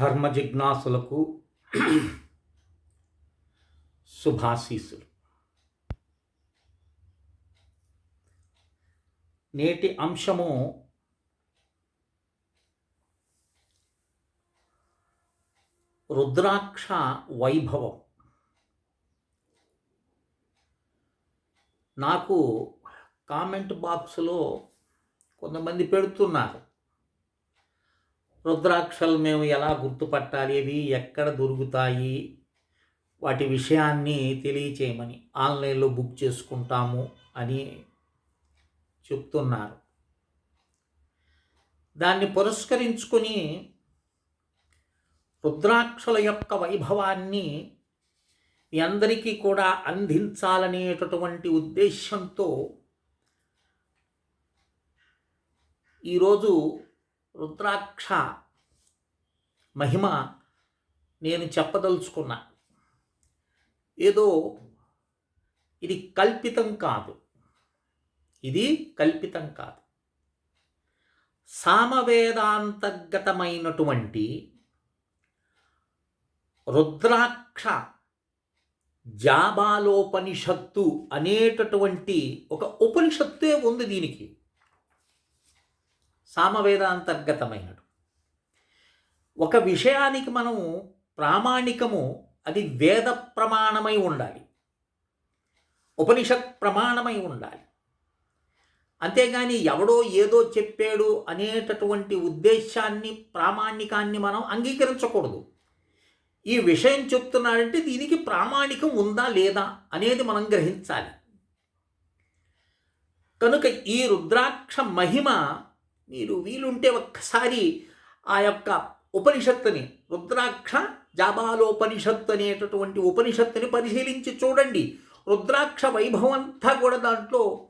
ధర్మ జిజ్ఞాసులకు శుభాశీసులు నేటి అంశము రుద్రాక్ష వైభవం. నాకు కామెంట్ బాక్స్లో కొంతమంది పెడుతున్నారు. రుద్రాక్షలు మేము ఎలా గుర్తుపట్టాలి? అవి ఎక్కడ దొరుకుతాయి? వాటి విషయాన్ని తెలియచేయమని ఆన్లైన్లో బుక్ చేసుకుంటాము అని చెప్తున్నారు. దాన్ని పురస్కరించుకొని రుద్రాక్షల యొక్క వైభవాన్ని మీ అందరికీ కూడా అందించాలనేటటువంటి ఉద్దేశంతో ఈరోజు రుద్రాక్ష మహిమ నేను చెప్పదలుచుకున్నా. ఏదో ఇది కల్పితం కాదు. ఇది కల్పితం కాదు. సామవేదాంతర్గతమైనటువంటి రుద్రాక్ష జాబాలోపనిషత్తు అనేటటువంటి ఒక ఉపనిషత్తే ఉంది దీనికి. సామవేదాంతర్గతమైనటు ఒక విషయానికి మనం ప్రామాణికము అది వేద ప్రమాణమై ఉండాలి. ఉపనిషత్ ప్రమాణమై ఉండాలి. అంతేగాని ఎవడో ఏదో చెప్పాడు అనేటటువంటి ఉద్దేశాన్ని ప్రామాణికాన్ని మనం అంగీకరించకూడదు. ఈ విషయం చెప్తున్నాడంటే దీనికి ప్రామాణికం ఉందా లేదా అనేది మనం గ్రహించాలి. కనుక ఈ రుద్రాక్ష మహిమ మీరు వీలుంటే ఒక్కసారి ఆ యొక్క ఉపనిషత్తుని రుద్రాక్ష జాబాలోపనిషత్తు అనేటటువంటి ఉపనిషత్తుని పరిశీలించి చూడండి. రుద్రాక్ష వైభవం అంతా కూడా దాంట్లో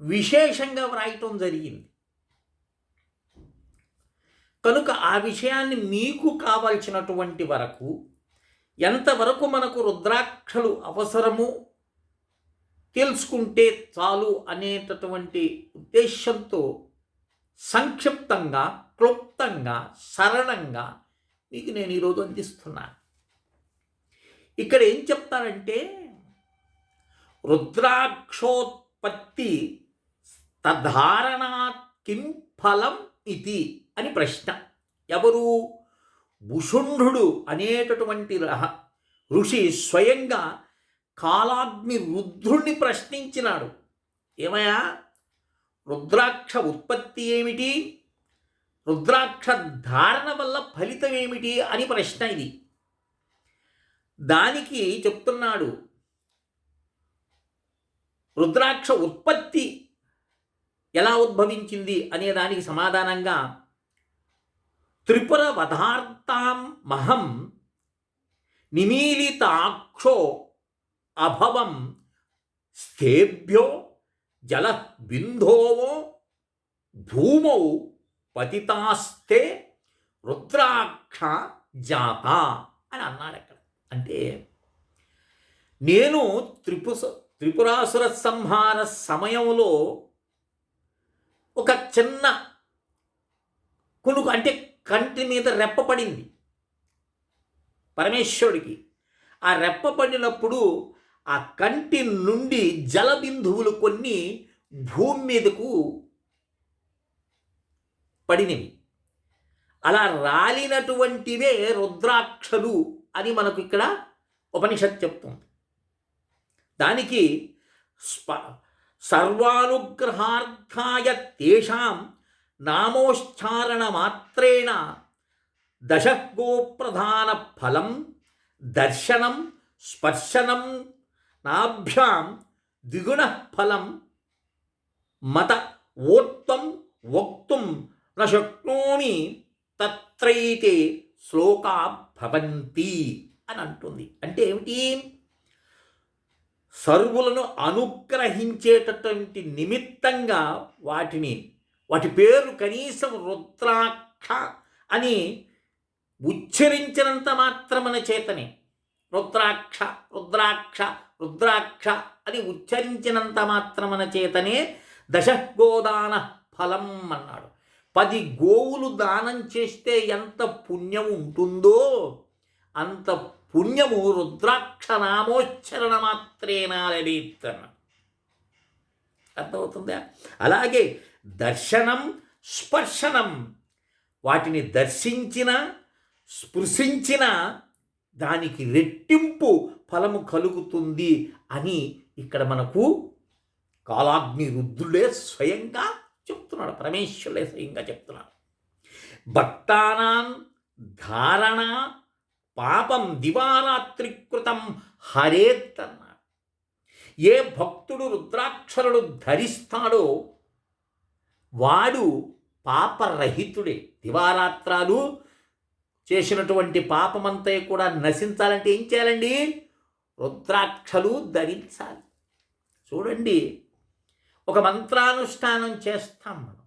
విశేషంగా వ్రాయటం జరిగింది. కనుక ఆ విషయాన్ని మీకు కావలసినటువంటి వరకు ఎంతవరకు మనకు రుద్రాక్షలు అవసరము తెలుసుకుంటే చాలు అనేటటువంటి ఉద్దేశంతో సంక్షిప్తంగా క్లుప్తంగా సరళంగా మీకు నేను ఈరోజు అందిస్తున్నాను. ఇక్కడ ఏం చెప్తారంటే రుద్రాక్షోత్పత్తి తధారణాత్ కిం ఫలం ఇది అని ప్రశ్న. ఎవరు? భుషుంఢుడు అనేటటువంటి రహ ఋషి స్వయంగా కాలాగ్ని రుద్రుణ్ణి ప్రశ్నించినాడు. ఏమయ్యా? రుద్రాక్ష ఉత్పత్తి ఏమిటి? రుద్రాక్ష ధారణ వల్ల ఫలితం ఏమిటి అని ప్రశ్న ఇది. దానికి చెప్తున్నాడు రుద్రాక్ష ఉత్పత్తి ఎలా ఉద్భవించింది అనే దానికి సమాధానంగా త్రిపుర వధార్థాం మహం నిమీలితాక్షో అభవం స్థేభ్యో జల బింధోవో భూమౌ పతితాస్తే రుద్రాక్ష జాత అని అన్నాడు అక్కడ. అంటే నేను త్రిపు త్రిపురాసుర సంహార సమయంలో ఒక చిన్న కొనుకు అంటే కంటి మీద రెప్పపడింది పరమేశ్వరుడికి. ఆ రెప్పపడినప్పుడు ఆ కంటి నుండి జల బిందువులు కొన్ని భూమి మీదకు పడినవి. అలా రాలినటువంటివే రుద్రాక్షలు అని మనకు ఇక్కడ ఉపనిషత్ చెప్తుంది. దానికి స్ప సర్వానుగ్రహార్థాయ తేషాం నామోచ్చారణ మాత్రేణ దశగోప్రధాన ఫలం దర్శనం స్పర్శనం నాభ్యాం ద్విగుణ ఫలం మత ఓత్వం వక్తుం నశక్నోమి తత్రైతే శ్లోకా భవంతి అని అంటుంది. అంటే ఏమిటి? సర్వులను అనుగ్రహించేటటువంటి నిమిత్తంగా వాటిని వాటి పేరు కనీసం రుద్రాక్ష అని ఉచ్చరించినంత మాత్రమన చేతనే. రుద్రాక్ష రుద్రాక్ష రుద్రాక్ష అని ఉచ్చరించినంత మాత్రమన చేతనే దశగోదాన ఫలం అన్నాడు. పది గోవులు దానం చేస్తే ఎంత పుణ్యం ఉంటుందో అంత పుణ్యము రుద్రాక్ష నామోచ్చరణ మాత్రేనా లభిస్తున్న అర్థమవుతుందా? అలాగే దర్శనం స్పర్శనం వాటిని దర్శించిన స్పృశించిన దానికి రెట్టింపు ఫలము కలుగుతుంది అని ఇక్కడ మనకు కాలాగ్ని రుద్రుడే స్వయంగా చెప్తున్నాడు. పరమేశ్వరుడే స్వయంగా చెప్తున్నాడు. భక్తానాం ధారణ పాపం దివారాత్రికృతం హరేత్ అన్నాడు. ఏ భక్తుడు రుద్రాక్షరుడు ధరిస్తాడో వాడు పాపరహితుడే. దివారాత్రాలు చేసినటువంటి పాపమంతా కూడా నశించాలంటే ఏం చేయాలండి? రుద్రాక్షలు ధరించాలి. చూడండి ఒక మంత్రానుష్ఠానం చేస్తాం మనం.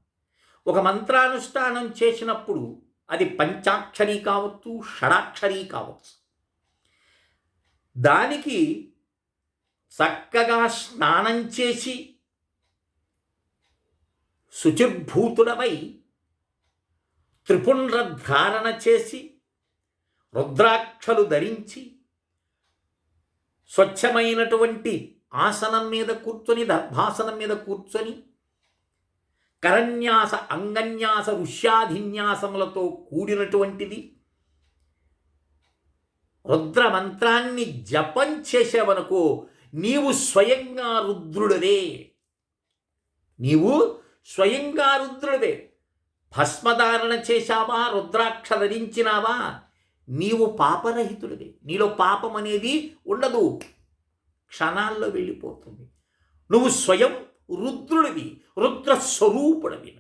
ఒక మంత్రానుష్ఠానం చేసినప్పుడు అది పంచాక్షరి కావచ్చు షడాక్షరి కావచ్చు. దానికి చక్కగా స్నానం చేసి శుచిర్భూతుడవై త్రిపుండ్ర ధారణ చేసి రుద్రాక్షలు ధరించి స్వచ్ఛమైనటువంటి ఆసనం మీద కూర్చొని దర్భాసనం మీద కూర్చొని కరన్యాస అంగన్యాస ఋష్యాధిన్యాసములతో కూడినటువంటిది. రుద్రమంత్రాన్ని జపం చేసేవనుకో నీవు స్వయంగా రుద్రుడదే నీవు స్వయంగా రుద్రుడదే భస్మధారణ చేశావా? రుద్రాక్ష ధరించినావా? నీవు పాపరహితుడివి. నీలో పాపం అనేది ఉండదు. క్షణాల్లో వెళ్ళిపోతుంది. నువ్వు స్వయం రుద్రుడివి రుద్ర స్వరూపుడివి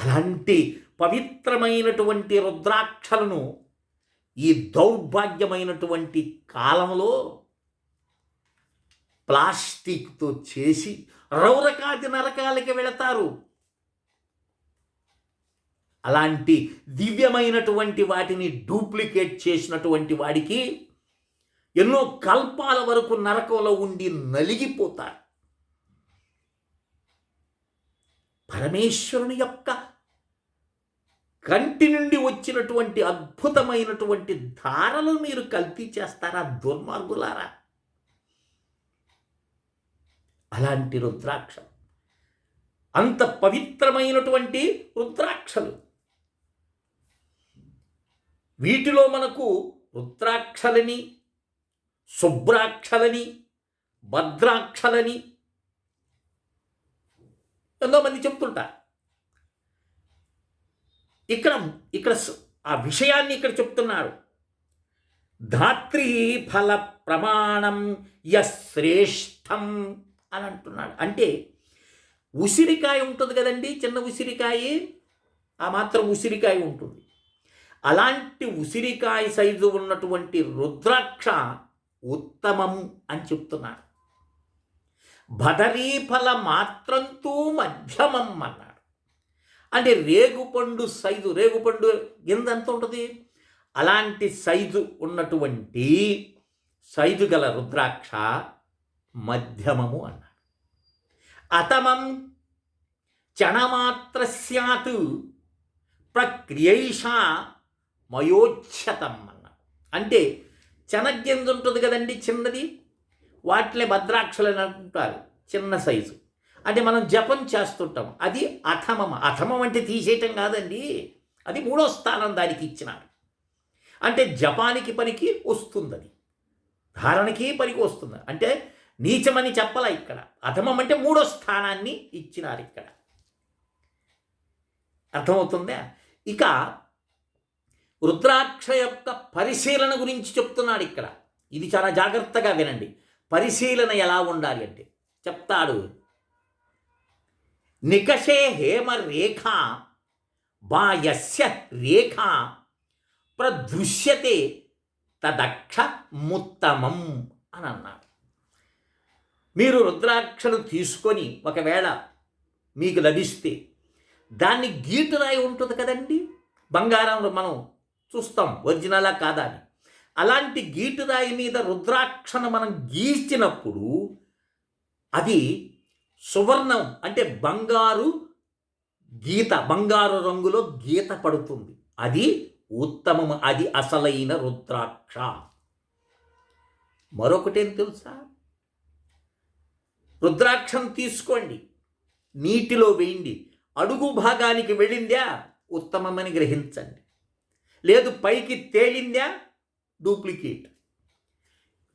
అలాంటి పవిత్రమైనటువంటి రుద్రాక్షలను ఈ దౌర్భాగ్యమైనటువంటి కాలంలో ప్లాస్టిక్తో చేసి రౌరకాది నరకాలకి వెళతారు. అలాంటి దివ్యమైనటువంటి వాటిని డూప్లికేట్ చేసినటువంటి వాడికి ఎన్నో కల్పాల వరకు నరకంలో ఉండి నలిగిపోతారు. పరమేశ్వరుని యొక్క కంటి నుండి వచ్చినటువంటి అద్భుతమైనటువంటి ధారలు మీరు కల్తీ చేస్తారా దుర్మార్గులారా? అలాంటి రుద్రాక్షలు. అంత పవిత్రమైనటువంటి రుద్రాక్షలు. వీటిలో మనకు రుద్రాక్షలని శుభ్రాక్షలని భద్రాక్షలని ఎంతోమంది చెప్తుంటారు. ఇక్కడ ఇక్కడ ఆ విషయాన్ని ఇక్కడ చెప్తున్నాడు ధాత్రి ఫల ప్రమాణం యశ్రేష్టం అని అంటున్నాడు. అంటే ఉసిరికాయ ఉంటుంది కదండి చిన్న ఉసిరికాయ ఆ మాత్రం ఉసిరికాయ ఉంటుంది. అలాంటి ఉసిరికాయ సైజు ఉన్నటువంటి రుద్రాక్ష ఉత్తమం అని చెప్తున్నాడు. బదరీఫల మాత్రంతో మధ్యమం అన్నాడు. అంటే రేగుపండు సైజు రేగుపండు గింజ ఎంత ఉంటుంది? అలాంటి సైజు ఉన్నటువంటి సైజు గల రుద్రాక్ష మధ్యమము అన్నాడు. అతమం చణమాత్ర సత్ ప్రక్రియైష మయోచ్ఛతం అన్నాడు అంటే చెనగ్గింజ ఉంటుంది కదండి చిన్నది? వాటిలే భద్రాక్షలు అని అంటారు చిన్న సైజు. అంటే మనం జపం చేస్తుంటాం. అది అథమం అథమం అంటే తీసేయటం కాదండి. అది మూడో స్థానం దానికి ఇచ్చినారు. అంటే జపానికి పనికి వస్తుంది అది ధారణకి పనికి వస్తుంది. అంటే నీచమని చెప్పాల ఇక్కడ. అథమం అంటే మూడో స్థానాన్ని ఇచ్చినారు ఇక్కడ. అర్థమవుతుందా? ఇక రుద్రాక్ష యొక్క పరిశీలన గురించి చెప్తున్నాడు ఇక్కడ. ఇది చాలా జాగ్రత్తగా వినండి. పరిశీలన ఎలా ఉండాలి అంటే చెప్తాడు. నికషే హేమ రేఖ బాయస్య రేఖ ప్రదృశ్యతే తదక్ష ముత్తమం అని అన్నాడు. మీరు రుద్రాక్షను తీసుకొని ఒకవేళ మీకు లభిస్తే దాన్ని గీటురాయి ఉంటుంది కదండి. బంగారంలో మనం చూస్తాం ఒరిజినలా కాదా అని. అలాంటి గీటురాయి మీద రుద్రాక్షను మనం గీచినప్పుడు అది సువర్ణం అంటే బంగారు గీత బంగారు రంగులో గీత పడుతుంది. అది ఉత్తమం అది అసలైన రుద్రాక్ష. మరొకటేం తెలుసా? రుద్రాక్షం తీసుకోండి నీటిలో వేయండి అడుగు భాగానికి వెళ్ళిందా? ఉత్తమమని గ్రహించండి. లేదు పైకి తేలిందా? డూప్లికేట్.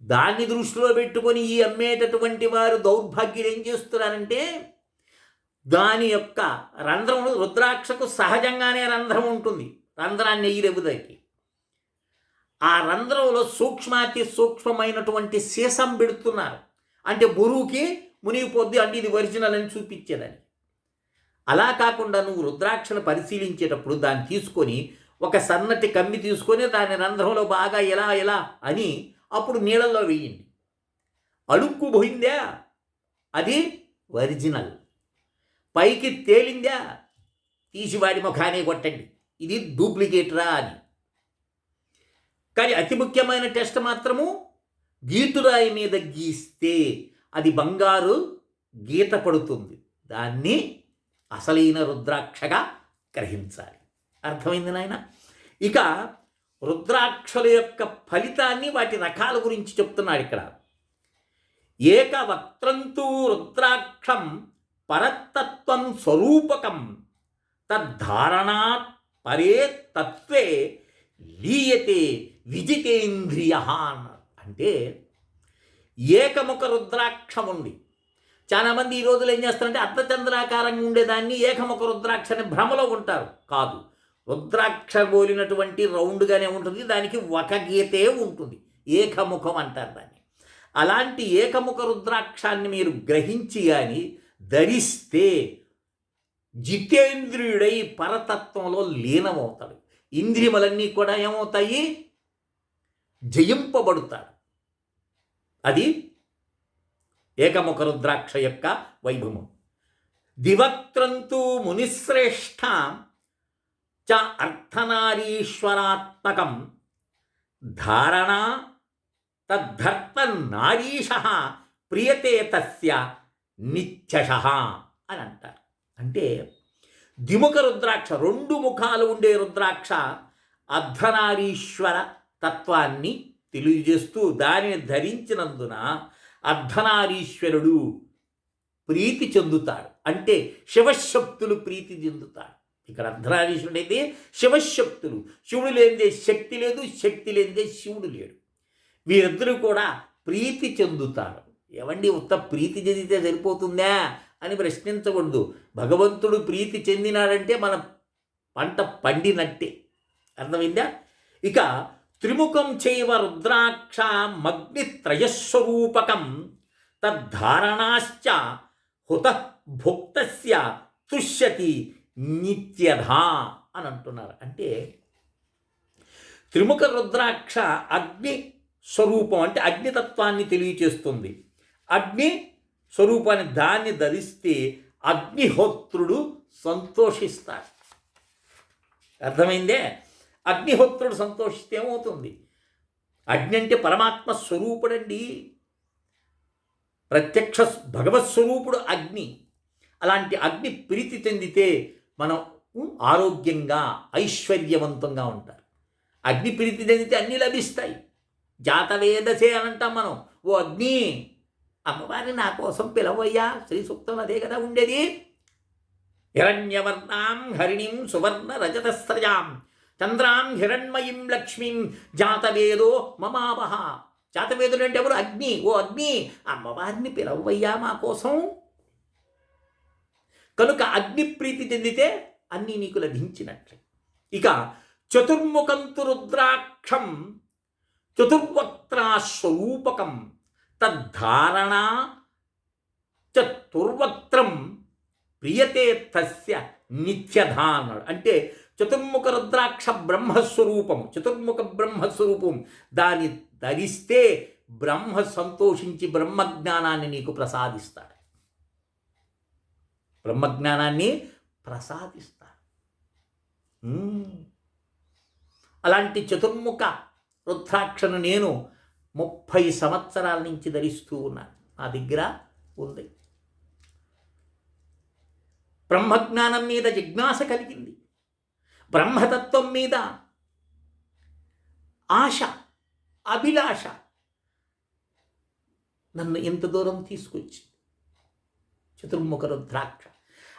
దాన్ని దృష్టిలో పెట్టుకొని ఈ అమ్మేటటువంటి వారు దౌర్భాగ్యులు ఏం చేస్తున్నారంటే దాని యొక్క రంధ్రము రుద్రాక్షకు సహజంగానే రంధ్రం ఉంటుంది. రంధ్రాన్ని ఎయ్యిరెబుదకి ఆ రంధ్రంలో సూక్ష్మాతి సూక్ష్మమైనటువంటి సీసం పెడుతున్నారు. అంటే బురువుకి మునిగిపోద్ది అంటే ఇది ఒరిజినల్ అని చూపించేదని అలా కాకుండా నువ్వు రుద్రాక్షను పరిశీలించేటప్పుడు దాన్ని తీసుకొని ఒక సన్నటి కమ్మి తీసుకొని దాని రంధ్రంలో బాగా ఎలా ఎలా అని అప్పుడు నీళ్ళల్లో వేయండి. అడుక్కు పోయిందా? అది ఒరిజినల్. పైకి తేలిందా? తీసి వాడి ముఖానే కొట్టండి. ఇది డూప్లికేట్రా అని. కానీ అతి ముఖ్యమైన టెస్ట్ మాత్రము గీతురాయి మీద గీస్తే అది బంగారు గీత పడుతుంది. దాన్ని అసలైన రుద్రాక్షగా గ్రహించాలి. అర్థమైంది నాయన? ఇక రుద్రాక్షల యొక్క ఫలితాన్ని వాటి రకాల గురించి చెప్తున్నాడు ఇక్కడ. ఏకవక్త్రంతు రుద్రాక్షం పరతత్వం స్వరూపకం తద్ధారణాత్ పరే తత్వే లీయతే విజితేంద్రియ అంటే ఏకముఖ రుద్రాక్షం ఉంది చాలామంది ఈ రోజులు ఏం చేస్తారంటే అర్ధచంద్రాకారంగా ఉండేదాన్ని ఏకముఖ రుద్రాక్షని భ్రమలో ఉంటారు. కాదు రుద్రాక్ష బోలినటువంటి రౌండ్గానే ఉంటుంది. దానికి ఒక గీతే ఉంటుంది. ఏకముఖం అంటారు దాన్ని. అలాంటి ఏకముఖ రుద్రాక్షాన్ని మీరు గ్రహించి కానీ ధరిస్తే జితేంద్రియుడై పరతత్వంలో లీనమవుతాడు. ఇంద్రియములన్నీ కూడా ఏమవుతాయి? జయింపబడతాడు అది ఏకముఖ రుద్రాక్ష యొక్క వైభవం. దివక్త్రంతు మునిశ్రేష్ఠ చ అర్థనారీశ్వరాత్మకం. ధారణ తద్ధర్త నారీష ప్రియతే తస్య నిత్యశ అని అంటారు. అంటే ద్విముఖ రుద్రాక్ష రెండు ముఖాలు ఉండే రుద్రాక్ష అర్ధనారీశ్వర తత్వాన్ని తెలియజేస్తూ దానిని ధరించినందున అర్ధనారీశ్వరుడు ప్రీతి చెందుతాడు. అంటే శివశక్తులు ప్రీతి చెందుతాడు ఇక్కడ అర్ధనారీశ్వరుడు అయితే శివశక్తులు. శివుడు లేనిదే శక్తి లేదు శక్తి లేనిదే శివుడు లేడు. వీరిద్దరూ కూడా ప్రీతి చెందుతారు. ఏమండి ఉత్త ప్రీతి చెందితే సరిపోతుందా అని ప్రశ్నించకూడదు. భగవంతుడు ప్రీతి చెందినాడంటే మన పంట పండినట్టే. అర్థమైందా? ఇక త్రిముఖం చైవ రుద్రాక్ష మగ్నిత్రయస్వరూపకం తద్ధారణాశ్చ హుత భుక్తస్య తుష్యతి నిత్యధా అని అంటున్నారు. అంటే త్రిముఖ రుద్రాక్ష అగ్ని స్వరూపం అంటే అగ్నితత్వాన్ని తెలియచేస్తుంది. అగ్ని స్వరూపాన్ని దాన్ని ధరిస్తే అగ్నిహోత్రుడు సంతోషిస్తాడు. అర్థమైందే? అగ్నిహోత్రుడు సంతోషిస్తే ఏమవుతుంది? అగ్ని అంటే పరమాత్మ స్వరూపుడండి. ప్రత్యక్ష భగవత్ స్వరూపుడు అగ్ని. అలాంటి అగ్ని ప్రీతి చెందితే మనం ఆరోగ్యంగా ఐశ్వర్యవంతంగా ఉంటారు. అగ్ని ప్రీతి చెందితే అన్నీ లభిస్తాయి. జాతవేదసే అని అంటాం మనం. ఓ అగ్ని అమ్మవారిని నా కోసం పిలవయ్యా శ్రీ సూక్తం అదే కదా ఉండేది. హిరణ్యవర్ణాం హరిణిం సువర్ణ రజతస్రజాం చంద్రాం హిరణ్మయీం లక్ష్మీం జాతవేదో మమావహ జాతవేదుడు అంటే ఎవరు? అగ్ని. ఓ అగ్ని అమ్మవారిని పిలవయ్యా మా కోసం. కనుక అగ్ని ప్రీతి చెందితే అన్నీ నీకు లభించినట్లే. ఇక చతుర్ముఖంతు రుద్రాక్షం చతుర్వక్త్రాస్వరూపకం తద్ధారణ చతుర్వక్త్రం ప్రియతే తస్య నిత్యధా అన్నాడు అంటే చతుర్ముఖ రుద్రాక్ష బ్రహ్మస్వరూపం చతుర్ముఖ బ్రహ్మస్వరూపం దాన్ని ధరిస్తే బ్రహ్మ సంతోషించి బ్రహ్మజ్ఞానాన్ని నీకు ప్రసాదిస్తాడు. బ్రహ్మజ్ఞానాన్ని ప్రసాదిస్తాడు అలాంటి చతుర్ముఖ రుద్రాక్షను నేను ముప్పై సంవత్సరాల నుంచి ధరిస్తూ ఉన్నాను. నా దగ్గర ఉంది. బ్రహ్మజ్ఞానం మీద జిజ్ఞాస కలిగింది. బ్రహ్మతత్వం మీద ఆశ అభిలాష నన్ను ఎంత దూరం తీసుకొచ్చింది? చతుర్ముఖ రుద్రాక్ష.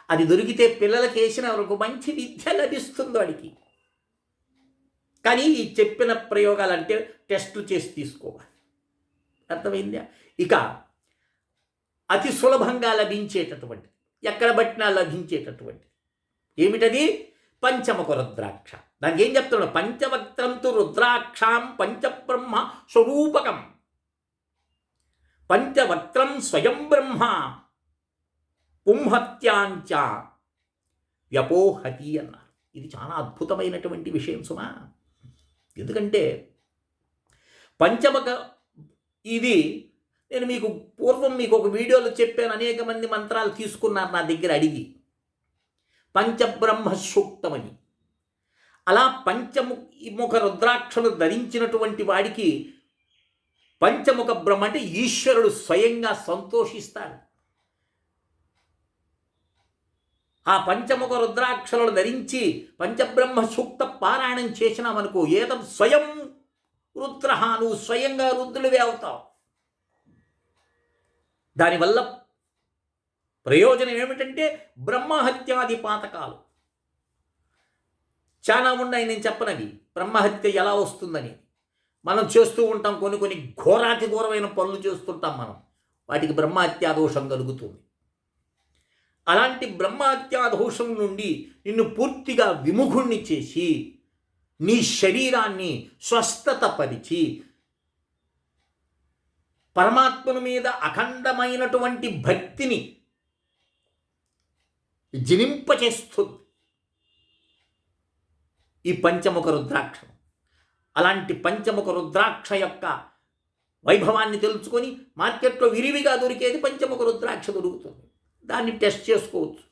అది దొరికితే పిల్లలకి వేసిన ఒక మంచి విద్య లభిస్తుంది వాడికి కానీ ఈ చెప్పిన ప్రయోగాలంటే టెస్టులు చేసి తీసుకోవాలి. అర్థమైందా? ఇక అతి సులభంగా లభించేటటువంటి ఎక్కడ పట్టినా లభించేటటువంటి ఏమిటది? పంచమకు రుద్రాక్ష. దానికి ఏం చెప్తున్నాడు? పంచవక్త్రంతు రుద్రాక్షాం పంచబ్రహ్మ స్వరూపకం. పంచవక్త్రం స్వయం బ్రహ్మ. పుంహత్యాంచ వ్యపోహతి అన్నారు. ఇది చాలా అద్భుతమైనటువంటి విషయం సుమా. ఎందుకంటే పంచమక ఇది నేను మీకు పూర్వం మీకు ఒక వీడియోలో చెప్పాను అనేక మంది మంత్రాలు తీసుకున్నారు నా దగ్గర అడిగి. పంచబ్రహ్మ సూక్తమని. అలా పంచముఖ రుద్రాక్షలు ధరించినటువంటి వాడికి పంచముఖ బ్రహ్మ అంటే ఈశ్వరుడు స్వయంగా సంతోషిస్తాడు. ఆ పంచముఖ రుద్రాక్షలను ధరించి పంచబ్రహ్మ సూక్త పారాయణం చేసినామనుకో ఏదో స్వయం రుద్ర నువ్వు స్వయంగా రుద్రుడివే అవుతావు. దానివల్ల ప్రయోజనం ఏమిటంటే బ్రహ్మహత్యాది పాతకాలు. చాలా ఉన్నాయి నేను చెప్పనవి. బ్రహ్మహత్య ఎలా వస్తుందని. మనం చేస్తూ ఉంటాం కొన్ని కొన్ని ఘోరాతి ఘోరమైన పనులు చేస్తుంటాం మనం. వాటికి బ్రహ్మహత్యా దోషం కలుగుతుంది. అలాంటి బ్రహ్మాత్యా దోషం నుండి నిన్ను పూర్తిగా విముఖుణ్ణి చేసి నీ శరీరాన్ని స్వస్థత పరిచి పరమాత్మను మీద అఖండమైనటువంటి భక్తిని జినింపచేస్తుంది ఈ పంచముఖ రుద్రాక్ష. అలాంటి పంచముఖ రుద్రాక్ష యొక్క వైభవాన్ని తెలుసుకొని మార్కెట్లో విరివిగా దొరికేది పంచముఖ రుద్రాక్ష దొరుకుతుంది. దాన్ని టెస్ట్ చేసుకోవచ్చు.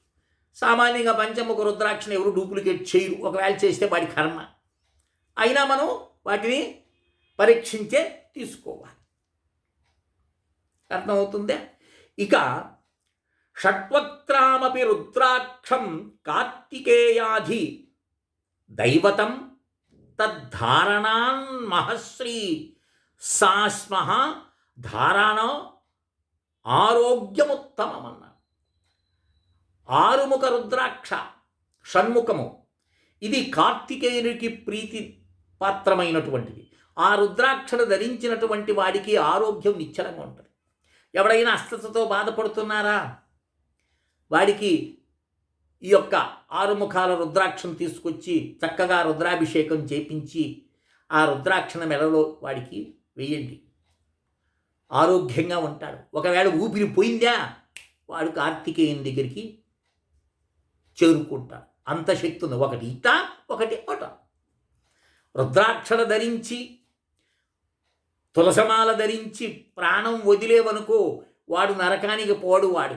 సామాన్యంగా పంచముఖ రుద్రాక్షను ఎవరు డూప్లికేట్ చేయరు. ఒకవేళ చేస్తే వాడి కర్మ. అయినా మనం వాటిని పరీక్షించే తీసుకోవాలి. అర్థమవుతుందే? ఇక షట్వక్త్రామపి రుద్రాక్షం కార్తికేయాధి దైవతం తద్ధారణాన్ మహశ్రీ సాస్మ ధారణ ఆరోగ్యముత్తమమన్న ఆరుముఖ రుద్రాక్ష షణ్ముఖము. ఇది కార్తికేయునికి ప్రీతి పాత్రమైనటువంటిది. ఆ రుద్రాక్షను ధరించినటువంటి వాడికి ఆరోగ్యం నిశ్చలంగా ఉంటుంది. ఎవడైనా అస్వస్థతో బాధపడుతున్నారా? వాడికి ఈ యొక్క ఆరుముఖాల రుద్రాక్షను తీసుకొచ్చి చక్కగా రుద్రాభిషేకం చేపించి ఆ రుద్రాక్షణ మెడలో వాడికి వేయండి. ఆరోగ్యంగా ఉంటాడు. ఒకవేళ ఊపిరి పోయిందా? వాడు కార్తికేయుని దగ్గరికి చేరుకుంటాడు. అంత శక్తి ఉంది. ఒకటి ఇట ఒకటి అట. రుద్రాక్షర ధరించి తులసమాల ధరించి ప్రాణం వదిలేవనుకో వాడు నరకానికి పోడు వాడు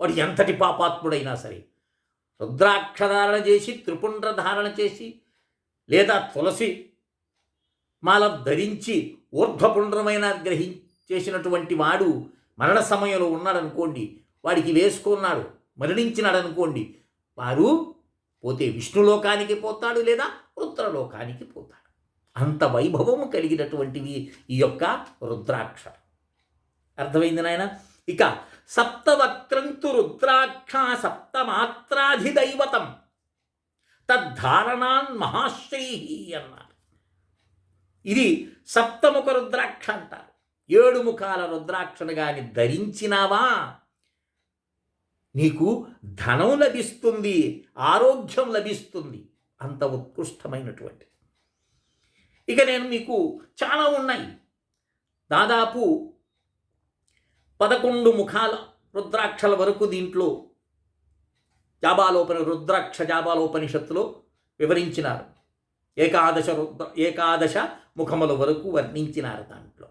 వాడు ఎంతటి పాపాత్ముడైనా సరే. రుద్రాక్షధారణ చేసి త్రిపుండ్ర ధారణ చేసి లేదా తులసి మాల ధరించి ఊర్ధ్వపుండ్రమైన గ్రహి చేసినటువంటి వాడు మరణ సమయంలో ఉన్నాడనుకోండి వాడికి వేసుకున్నాడు మరణించినాడనుకోండి వారు పోతే విష్ణులోకానికి పోతాడు లేదా రుద్రలోకానికి పోతాడు. అంత వైభవము కలిగినటువంటివి ఈ యొక్క రుద్రాక్ష అర్థమైంది నాయన? ఇక సప్తవక్రంతు రుద్రాక్ష సప్తమాత్రాధిదైవతం. తద్ధారణాన్ మహాశ్రీ అన్నారు. ఇది సప్తముఖ రుద్రాక్ష అంటారు. ఏడు ముఖాల రుద్రాక్షను కానీ ధరించినావా? నీకు ధనం లభిస్తుంది ఆరోగ్యం లభిస్తుంది. అంత ఉత్కృష్టమైనటువంటి. ఇక నేను మీకు చాలా ఉన్నాయి. దాదాపు పదకొండు ముఖాల రుద్రాక్షల వరకు దీంట్లో జాబాలోపని రుద్రాక్ష జాబాలోపనిషత్తులో వివరించినారు. ఏకాదశ రుద్ర ఏకాదశ ముఖముల వరకు వర్ణించినారు దాంట్లో.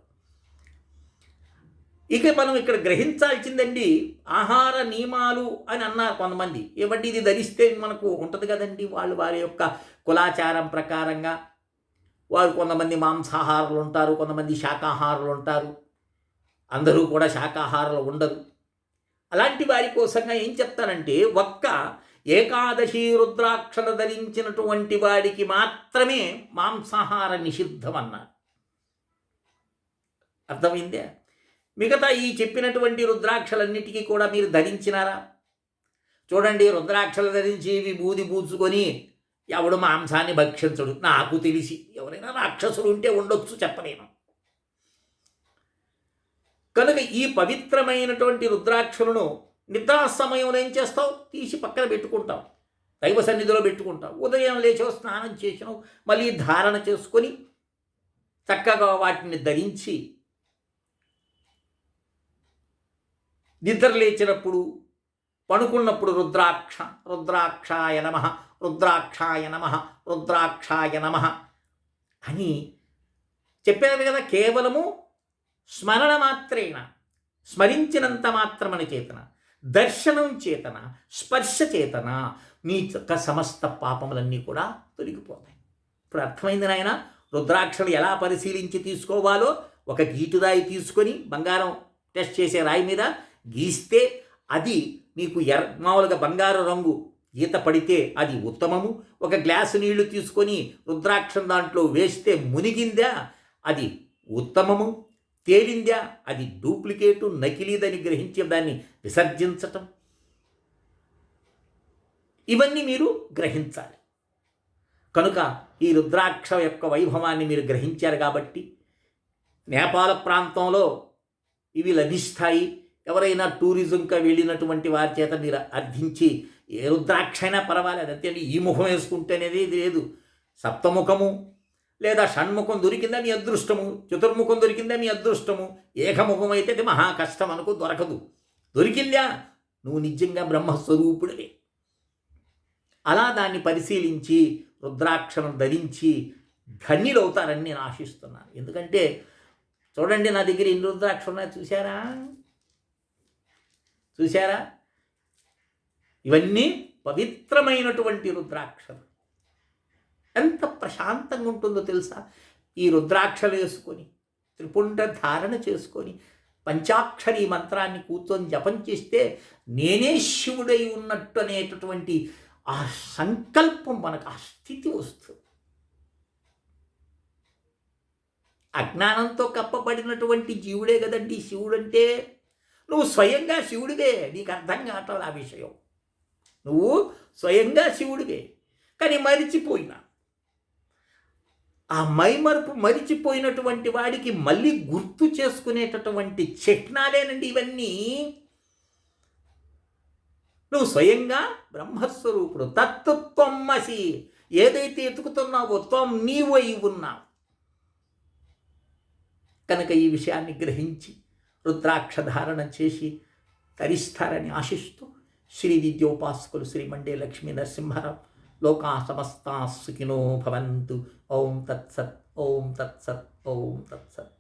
ఇక మనం ఇక్కడ గ్రహించాల్సిందండి ఆహార నియమాలు అని అన్నారు కొంతమంది. ఏమంటే ఇది ధరిస్తే మనకు ఉంటుంది కదండి వాళ్ళు వారి యొక్క కులాచారం ప్రకారంగా. వారు కొంతమంది మాంసాహారులు ఉంటారు కొంతమంది శాకాహారులు ఉంటారు. అందరూ కూడా శాకాహారాలు ఉండరు. అలాంటి వారి కోసంగా ఏం చెప్తానంటే ఒక్క ఏకాదశి రుద్రాక్షలు ధరించినటువంటి వాడికి మాత్రమే మాంసాహార నిషిద్ధం అన్నారు. అర్థమైందే? మిగతా ఈ చెప్పినటువంటి రుద్రాక్షలన్నిటికీ కూడా మీరు ధరించినారా? చూడండి రుద్రాక్షలు ధరించి విభూది బూది ఎవడు మాంసాన్ని భక్షించడు. నాకు తెలిసి ఎవరైనా రాక్షసులు ఉంటే ఉండొచ్చు చెప్పలేను. కనుక ఈ పవిత్రమైనటువంటి రుద్రాక్షలను నిద్రా సమయంలో ఏం చేస్తావు? తీసి పక్కన పెట్టుకుంటావు. దైవ సన్నిధిలో పెట్టుకుంటావు. ఉదయం లేచో స్నానం చేసినావు మళ్ళీ ధారణ చేసుకొని చక్కగా వాటిని ధరించి నిద్ర లేచినప్పుడు పడుకున్నప్పుడు రుద్రాక్ష రుద్రాక్షాయ నమ రుద్రాక్షాయ నమ రుద్రాక్షాయ నమ అని చెప్పినది కదా కేవలము స్మరణ మాత్రేణ స్మరించినంత మాత్రమని చేతన దర్శనం చేతన స్పర్శ చేతన నీ యొక్క సమస్త పాపములన్నీ కూడా తొలగిపోతాయి. ఇప్పుడు అర్థమైంది నాయన? రుద్రాక్షలు ఎలా పరిశీలించి తీసుకోవాలో ఒక గీటురాయి తీసుకొని బంగారం టెస్ట్ చేసే రాయి మీద గీస్తే అది నీకు ఎర్ మామూలుగా బంగారు రంగు ఈత పడితే అది ఉత్తమము. ఒక గ్లాసు నీళ్ళు తీసుకొని రుద్రాక్షం దాంట్లో వేస్తే మునిగిందా? అది ఉత్తమము. తేలిందా? అది డూప్లికేటు నకిలీదని గ్రహించే దాన్ని విసర్జించటం. ఇవన్నీ మీరు గ్రహించాలి. కనుక ఈ రుద్రాక్ష యొక్క వైభవాన్ని మీరు గ్రహించారు కాబట్టి నేపాల ప్రాంతంలో ఇవి లభిస్తాయి. ఎవరైనా టూరిజంగా వెళ్ళినటువంటి వారి చేత మీరు అర్థించి ఏ రుద్రాక్ష అయినా పర్వాలేదు. అంతే ఈ ముఖం వేసుకుంటేనేది ఇది లేదు. సప్తముఖము లేదా షణ్ముఖం దొరికిందా మీ అదృష్టము? చతుర్ముఖం దొరికిందా మీ అదృష్టము? ఏకముఖం అయితే అది మహా కష్టం అనుకో దొరకదు. దొరికిందా? నువ్వు నిజంగా బ్రహ్మస్వరూపుడివే. అలా దాన్ని పరిశీలించి రుద్రాక్షరం ధరించి ధన్యులవుతారని నేను ఆశిస్తున్నాను. ఎందుకంటే చూడండి నా దగ్గర ఎన్ని రుద్రాక్షలు ఉన్నాయి చూసారా చూశారా? ఇవన్నీ పవిత్రమైనటువంటి రుద్రాక్షలు. ఎంత ప్రశాంతంగా ఉంటుందో తెలుసా? ఈ రుద్రాక్షలు వేసుకొని త్రిపుండ ధారణ చేసుకొని పంచాక్షరి మంత్రాన్ని కూర్చొని జపం చేస్తే నేనే శివుడై ఉన్నట్టు అనేటటువంటి ఆ సంకల్పం మనకు ఆ స్థితి వస్తుంది. అజ్ఞానంతో కప్పబడినటువంటి జీవుడే కదండి శివుడంటే? నువ్వు స్వయంగా శివుడివే నీకు అర్థం కావట్లేదు ఆ విషయం. నువ్వు స్వయంగా శివుడివే. కానీ మరిచిపోయినా. ఆ మైమరుపు మరిచిపోయినటువంటి వాడికి మళ్ళీ గుర్తు చేసుకునేటటువంటి చిహ్నాలేనండి ఇవన్నీ. నువ్వు స్వయంగా బ్రహ్మస్వరూపుడు తత్వమసి ఏదైతే ఎతుకుతున్నావో త్వం నీవై ఉన్నావు. కనుక ఈ విషయాన్ని గ్రహించి రుద్రాక్ష ధారణ చేసి తరిస్తారని ఆశిస్తూ శ్రీ విద్యోపాసకులు శ్రీ మండే లక్ష్మీ నరసింహారావు లోకా సమస్తా సుఖినో భవంతు ఓం తత్సత్ ఓం తత్సత్ ఓం తత్సత్.